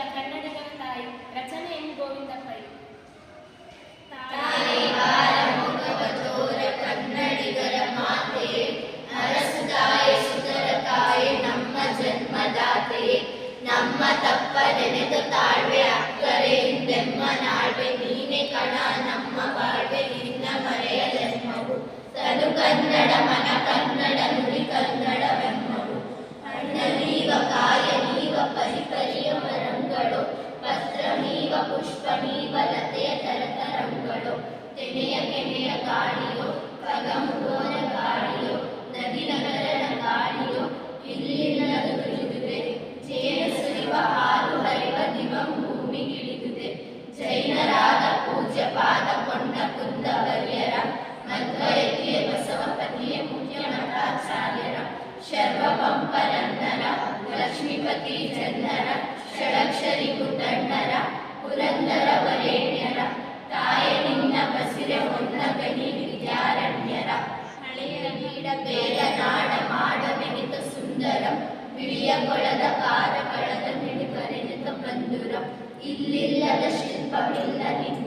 ಕನ್ನಡಿಗರ ತಾಯಿ ರಚನೆ ಎಂ ಗೋವಿಂದ ಪೈ ಕನ್ನಡಿಗರ ಮಾತೆ ಅರಸುದಾಯೆ ಸುತರ ತಾಯಿ ನಮ್ಮ ಜನ್ಮದಾತೆ ನಮ್ಮ ತಪ್ಪ ನೆನೆದ ಪುಷ್ಪ ನೀವ ಲತೆಯ ತರತರಂಗಳು. ತೆನೆಯ ಕೆನೆಯ ಗಾಳಿಯೋ ಪಗಮುಗೋನ ಗಾಳಿಯೋ ನದಿ ನಗರನ ಗಾಳಿಯೋ, ಇಲ್ಲಿಲ್ಲದು ಹಿಡಿದಿದೆ ಜೇನು ಸುರಿವ ಹಾಲು ಹರಿವ ದಿವಂ ಭೂಮಿಗಿಳಿದಿದೆ ಜೈನರಾದ ಪೂಜ್ಯ ಪಾದ ಕೊಂಡ ಕುಂದವರ್ಯರ, ಮಧ್ವಯತಿಯ ಬಸವಪತಿಯ ಮುಖ್ಯ ಮಠಾಚಾರ್ಯರ ಶರ್ವ ಪಂಪರನ್ನರ ಲಕ್ಷ್ಮೀಪತಿ ಜನ್ನರ ಷಡಕ್ಷರಿ ಗುಡ್ಡಣ್ಣರ ಇಲ್ಲಿಲ್ಲದ ಶಿಲ್ಪವಿಲ್ಲ ನಿನ್ನ